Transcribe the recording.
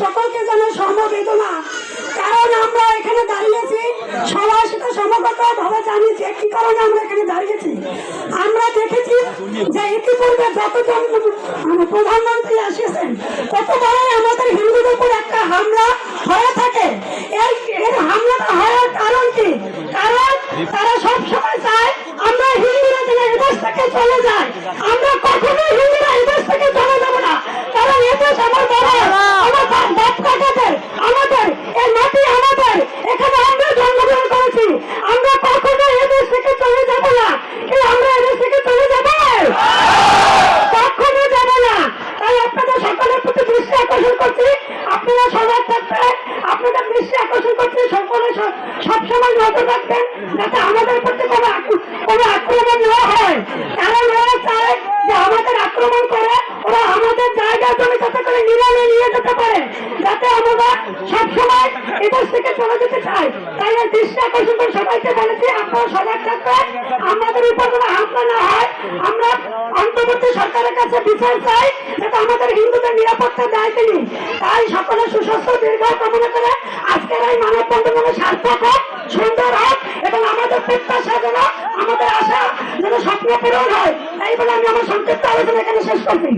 সকলকে জানাই সমবেদনা কারণ আমরা এখানে দাঁড়িয়েছি সবাই সেটা সমগত ভাবে জানি যে কি কারণে আমরা এখানে দাঁড়িয়েছি আমরা দেখেছি যে ইতিপূর্বে যতজন মানে প্রধানমন্ত্রী এসেছেন ততবারই আমাদের হিন্দুদের উপর একটা হামলা হয়ে থাকে। এই হামলাটা হওয়ার কারণ কি? কারণ তারা সব সময় চায় আমরা হিন্দুরা যেন এদেশ থেকে চলে যায়। আমরা কখনোই হিন্দুরা এদেশ থেকে চলে যাব না। কারণ এদেশ আমার বাবা আমার বাপ কাকাদের, আমাদের, এই মাটি আমাদের। এখানে আমরা জন্মগ্রহণ করেছি। আমরা কখনোই এদেশ থেকে চলে যাব না। কি আমরা এদেশ থেকে চলে যাব কখনো যাব না। তাই আপনাদের সকলের প্রতি দৃষ্টি আকর্ষণ করছি। আপনারা সজাগ থাকবেন আপনাদের দৃষ্টি আকর্ষণ করছি। সকলে সবসময় নজর রাখবেন, যাতে আমাদের প্রতি কোনো আক্রমণ না হয়। আমাদের জায়গা জমি যাতে করে নিলামে নিয়ে যেতে পারে, যাতে আমরা সবসময় এদেশ থেকে চলে যেতে চাই তাই দৃষ্টি আকর্ষণ করে সবাইকে বলেছি, আপনারা সজাগ থাকবেন। আমাদের উপর কোনো হামলা না হয়। আমরা অন্তর্বর্তী সরকারের কাছে বিচার চাই, যাতে আমাদের হিন্দুদের নিরাপত্তা দেয় তিনি তাই সকলে সুস্বাস্থ্য দীর্ঘ কামনা করে আজকের এই মানব বন্ধনে সার্থক হোক, সুন্দর হোক, এবং আমাদের প্রত্যাশা যেন আমাদের আশা যেন স্বপ্ন পূরণ হয় এই বলে আমি আমার সংক্ষিপ্ত আলোচনা এখানে শেষ করছি।